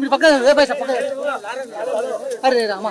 మీరు పక్కన రే పైసా అరే రామా.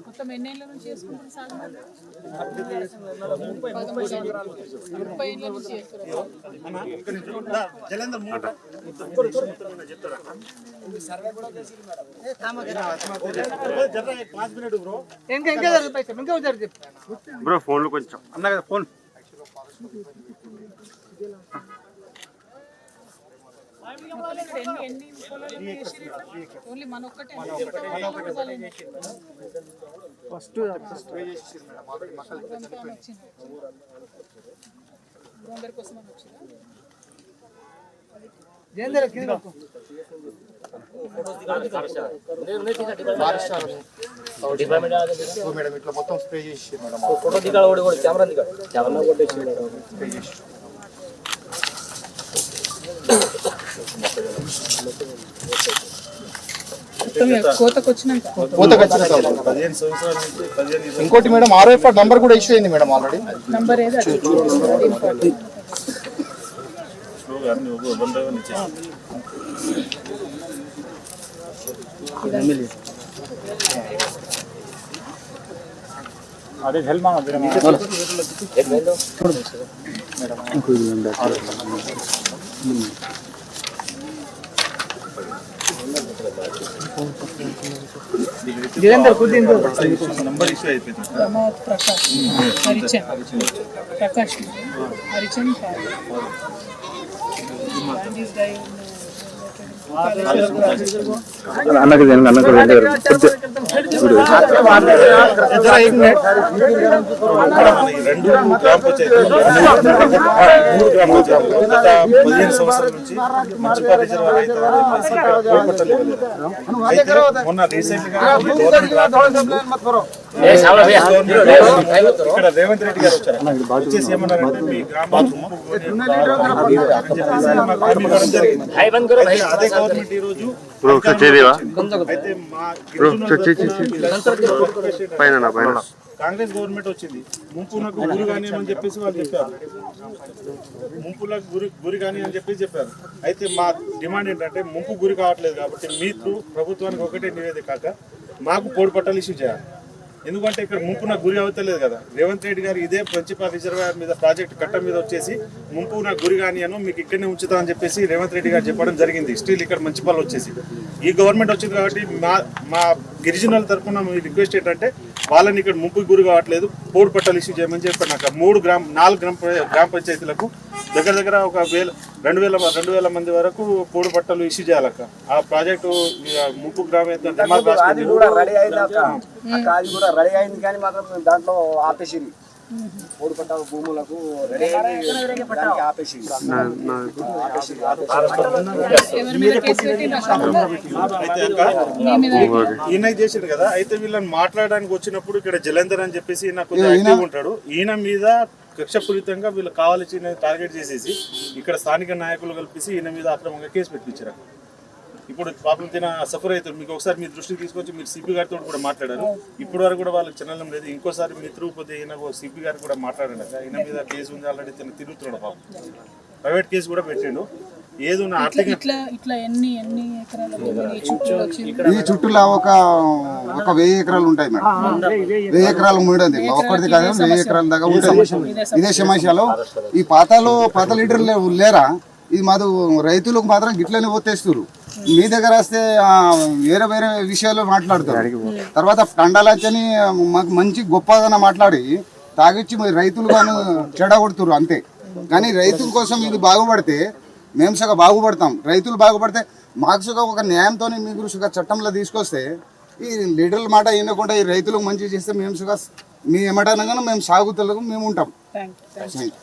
మొత్తం ఎన్నేళ్ళ నుంచి చేసుకుంటారు సార్ ముప్పై ఏళ్ళ చేస్తారు బ్రో ఫోన్లో కొంచెం. అన్న కదా ఫోన్. ఫస్ట్ వచ్చిందా జయందర్ కింద. మేడం ఇట్లా మొత్తం స్ప్రే చేసి మేడం మొత్తం కోతకు వచ్చినాక పూతకు వచ్చిన తర్వాత. పదిహేను సంవత్సరాల నుంచి ఇంకోటి మేడం ఆర్ఎఫ్ నంబర్ కూడా ఇష్యూ అయింది మేడం ఆల్రెడీ నంబర్ అది. అన్ని ఒక కూర్చుంది నంబర్ ఇష్యూ అయిపోయింది ప్రమోద్ ప్రకాష్ హరిచంద్ ప్రకాష్ హరిచంద్ గాంధీస్ అన్నకు అన్నకు రెండు గ్రామ పదిహేను సంవత్సరాల నుంచి మున్సిపల్ రిజర్వ్ అయితే మొన్న రీసెంట్గా ఇక్కడ రేవంత్ రెడ్డి గారు వచ్చారు. ఏమన్నారంటే మీ అదే గవర్నమెంట్ ఈ రోజు అయితే మా. పైన కాంగ్రెస్ గవర్నమెంట్ వచ్చింది. ముంపునకు గురి కానీ అని చెప్పేసి వాళ్ళు చెప్పారు. ముంపులకు గురి గురి కానీ అని చెప్పేసి చెప్పారు. అయితే మా డిమాండ్ ఏంటంటే ముంపు గురి కావట్లేదు కాబట్టి మీ త్రూ ప్రభుత్వానికి ఒకటే నివేదిక కాక మాకు పోడు పట్టాలు ఇష్యూ చేయాలి. ఎందుకంటే ఇక్కడ ముంపు నాకు గురి అవుతలేదు కదా. రేవంత్ రెడ్డి గారు ఇదే ప్రిన్సిపల్ రిజర్వాయర్ మీద ప్రాజెక్ట్ కట్ట మీద వచ్చేసి ముంపు నాకు గురి కానీ మీకు ఇక్కడనే ఉంచుతా అని చెప్పేసి రేవంత్ రెడ్డి గారు చెప్పడం జరిగింది. స్టిల్ ఇక్కడ మంచిపల్లి వచ్చేసి. ఈ గవర్నమెంట్ వచ్చింది కాబట్టి మా మా గిరిజనుల తరఫున మీ రిక్వెస్ట్ ఏంటంటే వాళ్ళని ఇక్కడ ముంపుకి గురి కావట్లేదు. పోడు పట్టాలు ఇష్యూ చేయమని చెప్పారు. నాకు మూడు గ్రామ నాలుగు గ్రామ గ్రామ పంచాయతీలకు దగ్గర దగ్గర ఒక వేల రెండు వేల రెండు వేల మంది వరకు పోడు పట్టాలు ఇష్యూ చేయాలక్క ఆ ప్రాజెక్టు ఇక ముంపు గ్రామ అది కూడా రెడీ అయింది అది కూడా రెడీ అయింది కానీ మాత్రం దాంట్లో ఆపేసింది మూడు పట్ట భూములకు దానికి ఈయన చేసాడు కదా? అయితే వీళ్ళని మాట్లాడడానికి వచ్చినప్పుడు ఇక్కడ జలంధర్ అని చెప్పేసి ఈయన కొంచెం యాక్టివ్ ఉంటాడు. ఈయన మీద కక్షపూరితంగా వీళ్ళు కావాల్సి టార్గెట్ చేసేసి ఇక్కడ స్థానిక నాయకులు కల్పించి ఈయన మీద అక్రమంగా కేసు పెట్టించారు. ఇప్పుడు పాపం తిన సఫర్ అవుతారు. మీకు ఒకసారి మీ దృష్టికి తీసుకొచ్చి మీరు సిపి గారితో కూడా మాట్లాడారు. ఇప్పటి వరకు కూడా వాళ్ళకి చిన్నలం లేదు. ఇంకోసారి మీ తిరుగుపోతే ఈయన సిపి గారు కూడా మాట్లాడండి ఈయన మీద కేసు ఉంది ఆల్రెడీ తిన తిరుగుతున్నాడు పాపం. ప్రైవేట్ కేసు కూడా పెట్టిండు. ఏదో నా ఆర్థిక ఇట్లా ఇట్లా ఎన్ని ఎన్ని ఎకరాల భూమి ఈ చుట్టూలో ఒక ఒక వెయ్యి ఎకరాలు ఉంటాయి మేడం. వెయ్యి ఎకరాలు మూడేది ఒక్కటిది కాదు వెయ్యి ఎకరాల దాకా ఉంటుంది ఇదే సమస్యలో ఈ పాతాలు పాత లీటర్లు లేరా? ఇది మాది రైతులకు మాత్రం గిట్లనే ఓతేస్తారు మీ దగ్గర వస్తే ఆ, వేరే వేరే విషయాలు మాట్లాడతారు. తర్వాత కండాలచ్చని మాకు మంచి గొప్పదన మాట్లాడి తాగిచ్చి మరి రైతులు కానీ చెడగొడుతురు అంతే. కానీ రైతుల కోసం ఇది బాగుపడితే మేము సగ బాగుపడతాం. రైతులు బాగుపడితే మాకు సుగా ఒక న్యాయంతో మీరు సుగా చట్టంలో తీసుకొస్తే ఈ లీడర్ల మాట వినకుండా ఈ రైతులకు మంచి చేస్తే మేము సుగా మీ ఏమంటానగానే మేము సాగుతలకు మేము ఉంటాం. థ్యాంక్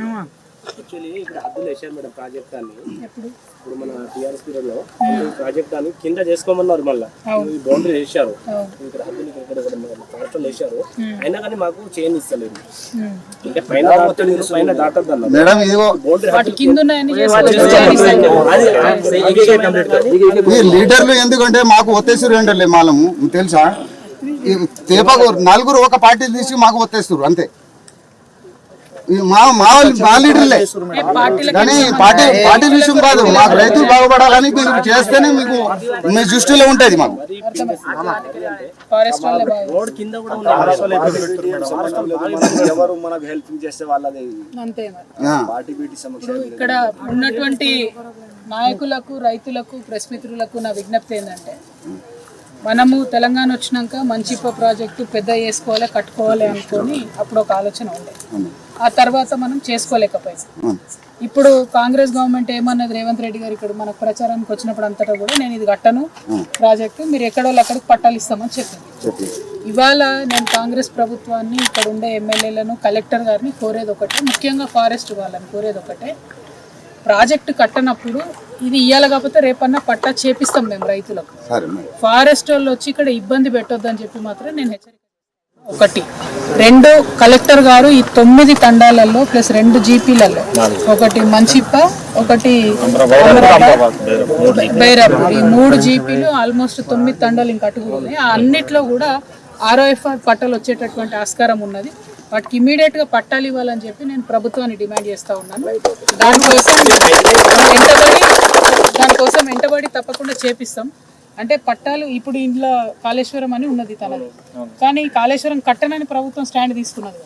యూ యాక్చువల్లీ ఇప్పుడు హద్దులు వేసారు మేడం ప్రాజెక్ట్ అని ఇప్పుడు మన టీఆర్ఎస్ పీరియడ్లో ప్రాజెక్ట్ అని కింద చేసుకోమన్నారు మళ్ళీ ఈ బౌండరీ వేసారు ఇక్కడ హద్దులు ఇక్కడ వేసారు అయినా కానీ మాకు చేంజ్ ఇస్తలేదు ఇంకా పైన పైన దాటద్దు అన్నారు మేడం ఇదిగో బౌండరీ లీడర్లు ఎందుకంటే మాకు ఒత్తేసారు ఏంటలే మాలము తెలుసా తేపకు నలుగురు ఒక పార్టీ తీసి మాకు ఒత్తేస్తారు అంతే మా మా వాళ్ళు మా లీడర్లే. పార్టీల కానీ పార్టీ పార్టీ విషయం కాదు మాకు రైతులు బాగుపడాలని మీరు చేస్తేనే మీకు మీ దృష్టిలో ఉంటది మాకు. ఎవరు మనకు హెల్ప్ చేస్తే వాళ్ళది ఇక్కడ ఉన్నటువంటి నాయకులకు రైతులకు ప్రెస్ మిత్రులకు నా విజ్ఞప్తి ఏంటంటే మనము తెలంగాణ వచ్చినాక మంచిప్ప ప్రాజెక్టు పెద్ద చేసుకోవాలి కట్టుకోవాలి అనుకొని అప్పుడు ఒక ఆలోచన ఉండే. ఆ తర్వాత మనం చేసుకోలేకపోయాం. ఇప్పుడు కాంగ్రెస్ గవర్నమెంట్ ఏమన్నది రేవంత్ రెడ్డి గారు ఇక్కడ మనకు ప్రచారానికి వచ్చినప్పుడు అంతటా కూడా నేను ఇది కట్టను. ప్రాజెక్టు మీరు ఎక్కడో అక్కడికి పట్టాలు ఇస్తామని చెప్పింది ఇవాళ నేను కాంగ్రెస్ ప్రభుత్వాన్ని ఇక్కడ ఉండే ఎమ్మెల్యేలను కలెక్టర్ గారిని కోరేది ఒకటే ముఖ్యంగా ఫారెస్ట్ వాళ్ళని కోరేది ఒకటే. ప్రాజెక్టు కట్టనప్పుడు ఇది ఇయ్యాలి కాకపోతే రేపన్నా పట్టా చేపిస్తాం మేము రైతులకు. ఫారెస్ట్ వాళ్ళు వచ్చి ఇక్కడ ఇబ్బంది పెట్టొద్దని చెప్పి మాత్రం నేను హెచ్చరిక ఒకటి. రెండు కలెక్టర్ గారు ఈ తొమ్మిది తండాలలో ప్లస్ రెండు జీపీలలో. ఒకటి మంచిప్ప ఒకటి బైరాపూర్ ఈ మూడు జీపీలు ఆల్మోస్ట్ తొమ్మిది తండాలు ఇంకా అటు కూడా ఉన్నాయి. ఆ అన్నిట్లో కూడా ఆర్ఓఎఫ్ఆర్ పట్టాలు వచ్చేటటువంటి ఆస్కారం ఉన్నది. వాటికి ఇమీడియట్గా పట్టాలు ఇవ్వాలని చెప్పి నేను ప్రభుత్వాన్ని డిమాండ్ చేస్తా ఉన్నాను. దానికోసం వెంటబడి దానికోసం వెంటబడి తప్పకుండా చేపిస్తాం. అంటే పట్టాలు ఇప్పుడు ఇంట్లో కాళేశ్వరం అని ఉన్నది తనది. కానీ ఈ కాళేశ్వరం కట్టనని ప్రభుత్వం స్టాండ్ తీసుకున్నది.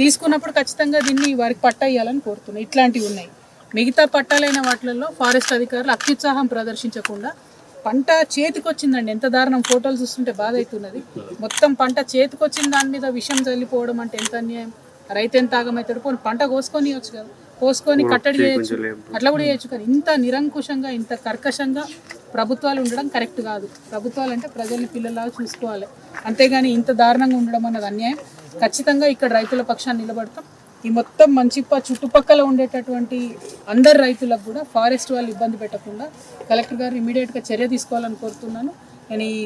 తీసుకున్నప్పుడు ఖచ్చితంగా దీన్ని వారికి పట్టా ఇవ్వాలని కోరుతున్నాయి ఇట్లాంటివి ఉన్నాయి. మిగతా పట్టాలైన వాటిలలో ఫారెస్ట్ అధికారులు అత్యుత్సాహం ప్రదర్శించకుండా పంట చేతికొచ్చిందండి. ఎంత దారుణం ఫోటోలు చూస్తుంటే బాధ అవుతున్నది మొత్తం పంట చేతికొచ్చిన దాని మీద విషం చల్లిపోవడం అంటే ఎంత అన్యాయం. రైతు ఎంత ఆగమవుతాడు పోనీ పంట కోసుకొని ఇవ్వచ్చు కదా. కోసుకొని కట్టడి చేయొచ్చు. అట్లా కూడా చేయొచ్చు కానీ ఇంత నిరంకుశంగా ఇంత కర్కశంగా ప్రభుత్వాలు ఉండడం కరెక్ట్ కాదు. ప్రభుత్వాలు అంటే ప్రజల్ని పిల్లలాగా చూసుకోవాలి. అంతేగాని ఇంత దారుణంగా ఉండడం అన్నది అన్యాయం. ఖచ్చితంగా ఇక్కడ రైతుల పక్షాన్ని నిలబడతాం. ఈ మొత్తం మంచి చుట్టుపక్కల ఉండేటటువంటి అందరు రైతులకు కూడా ఫారెస్ట్ వాళ్ళు ఇబ్బంది పెట్టకుండా కలెక్టర్ గారు ఇమీడియట్గా చర్య తీసుకోవాలని కోరుతున్నాను. నేను ఈ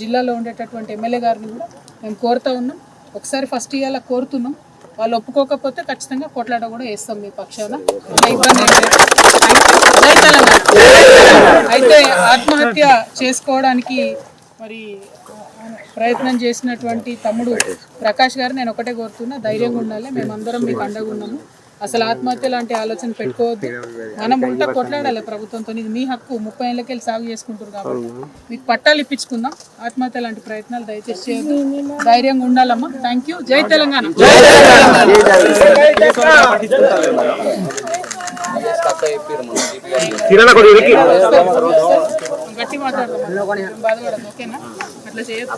జిల్లాలో ఉండేటటువంటి ఎమ్మెల్యే గారిని కూడా మేము కోరుతా ఉన్నాం. ఒకసారి ఫస్ట్ ఇవాళ కోరుతున్నాం. వాళ్ళు ఒప్పుకోకపోతే ఖచ్చితంగా కొట్లాట కూడా వేస్తాం మీ పక్షాన. ఇబ్బంది అయితే ఆత్మహత్య చేసుకోవడానికి మరి ప్రయత్నం చేసినటువంటి తమ్ముడు ప్రకాష్ గారు నేను ఒకటే కోరుతున్నా ధైర్యంగా ఉండాలి. మేమందరం మీకు అండగా ఉన్నాము. అసలు ఆత్మహత్య లాంటి ఆలోచన పెట్టుకోవద్దు. మనం ఉంట కొట్లాడాలి ప్రభుత్వంతో. ఇది మీ హక్కు. ముప్పై ఏళ్ళకెళ్ళి సాగు చేసుకుంటారు కాబట్టి. మీకు పట్టాలు ఇప్పించుకుందాం. ఆత్మహత్య లాంటి ప్రయత్నాలు దయచేసి చేయొద్దు. ధైర్యంగా ఉండాలమ్మా. థ్యాంక్ యూ జై తెలంగాణ. గట్టి మాట్లాడదాం బాధపడదు ఓకేనా అట్లా చేయొద్దు